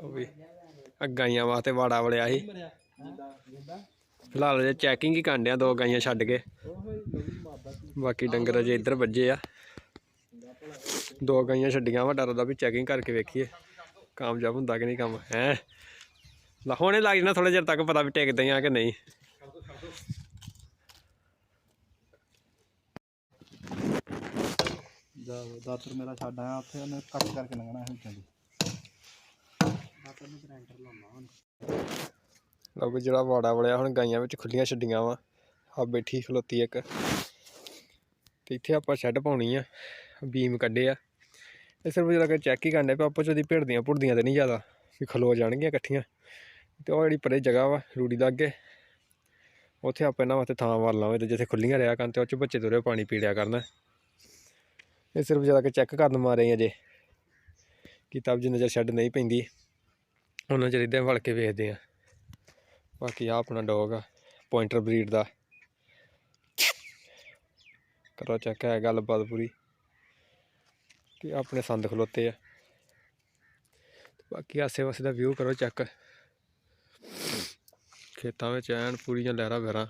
ਉਹ ਵੀ ਆ ਗਾਈਆਂ ਵਾਸਤੇ ਵਾੜਾ ਵੜਿਆ ਸੀ। ਫਿਲਹਾਲ ਜੇ ਚੈਕਿੰਗ ਹੀ ਕਰਨ ਡਿਆ, ਦੋ ਗਾਈਆਂ ਛੱਡ ਕੇ। ਬਾਕੀ ਡੰਗਰ ਅਜੇ ਇੱਧਰ ਵੱਜੇ ਆ। ਦੋ ਗਾਈਆਂ ਛੱਡੀਆਂ ਵਾ ਡਰਦਾ ਵੀ ਚੈਕਿੰਗ ਕਰਕੇ ਵੇਖੀਏ, ਕਾਮਯਾਬ ਹੁੰਦਾ ਕਿ ਨਹੀਂ ਕੰਮ, ਹੈ? ਲਾ ਹੁਣੇ ਲੱਗ ਜਾਣਾ ਥੋੜੇ ਚਿਰ ਤੱਕ, ਪਤਾ ਵੀ ਟਿਕਦੇ ਆ ਕਿ ਨਹੀਂ। ਦਾਤਰ ਮੇਰਾ ਛੱਡ ਆਇਆ, ਉੱਥੇ ਉਹਨੇ ਕੱਟ ਕਰਕੇ ਲੰਘਣਾ ਹੈ ਵਿੱਚੋਂ ਲਓ ਵੀ ਜਿਹੜਾ ਵਾੜਾ ਵੜਿਆ, ਹੁਣ ਗਾਈਆਂ ਵਿੱਚ ਖੁੱਲੀਆਂ ਛੱਡੀਆਂ ਵਾ। ਆ ਬੈਠੀ ਖਲੋਤੀ ਇੱਕ। ਤੇ ਇੱਥੇ ਆਪਾਂ ਸ਼ੈੱਡ ਪਾਉਣੀ ਆ, ਬੀਮ ਕੱਢੇ ਆ। ਇਹ ਸਿਰਫ ਜਿਹੜਾ ਕਿ ਚੈੱਕ ਹੀ ਕਰਨੇ ਪਏ ਆਪਾਂ ਚ ਭਿੜਦੀਆਂ ਭੁੜਦੀਆਂ ਤੇ ਨਹੀਂ ਜ਼ਿਆਦਾ, ਵੀ ਖਲੋ ਜਾਣਗੀਆਂ ਇਕੱਠੀਆਂ। ਤੇ ਉਹ ਜਿਹੜੀ ਪਰੇ ਜਗ੍ਹਾ ਵਾ, ਰੂੜੀ ਦਾ ਅੱਗੇ, ਉੱਥੇ ਆਪਾਂ ਇਹਨਾਂ ਵਾਸਤੇ ਥਾਂ ਵਾਰ ਲਾਵਾਂਗੇ ਤੇ ਜਿੱਥੇ ਖੁੱਲੀਆਂ ਰਿਆ ਕਰਨ ਤੇ ਉਹ ਚ ਬੱਚੇ ਤੁਰੇ ਪਾਣੀ ਪੀ ਲਿਆ ਕਰਨਾ। ਇਹ ਸਿਰਫ ਜਿਹੜਾ ਕਿ ਚੈੱਕ ਕਰਨ ਮਾਰੇ ਅਜੇ, ਕਿ ਤਬ ਜਿੰਨਾ ਚਿਰ ਸ਼ੈੱਡ ਨਹੀਂ ਪੈਂਦੀ। ਉਹਨਾਂ ਚਿਰ ਇੱਦਾਂ ਵੜ ਕੇ ਵੇਖਦੇ ਆ। ਬਾਕੀ ਆ ਆਪਣਾ ਡੌਗ ਆ ਪੁਆਇੰਟਰ ਬਰੀਡ ਦਾ। ਕਰੋ ਚੈੱਕ ਹੈ ਗੱਲਬਾਤ ਪੂਰੀ। ਕਿ ਆਪਣੇ ਸੰਦ ਖਲੋਤੇ ਆ। ਬਾਕੀ ਆਸੇ ਪਾਸੇ ਦਾ ਵਿਊ ਕਰੋ ਚੈੱਕ ਖੇਤਾਂ ਵਿੱਚ ਐਨ ਪੂਰੀਆਂ ਲਹਿਰਾਂ ਵਹਿਰਾਂ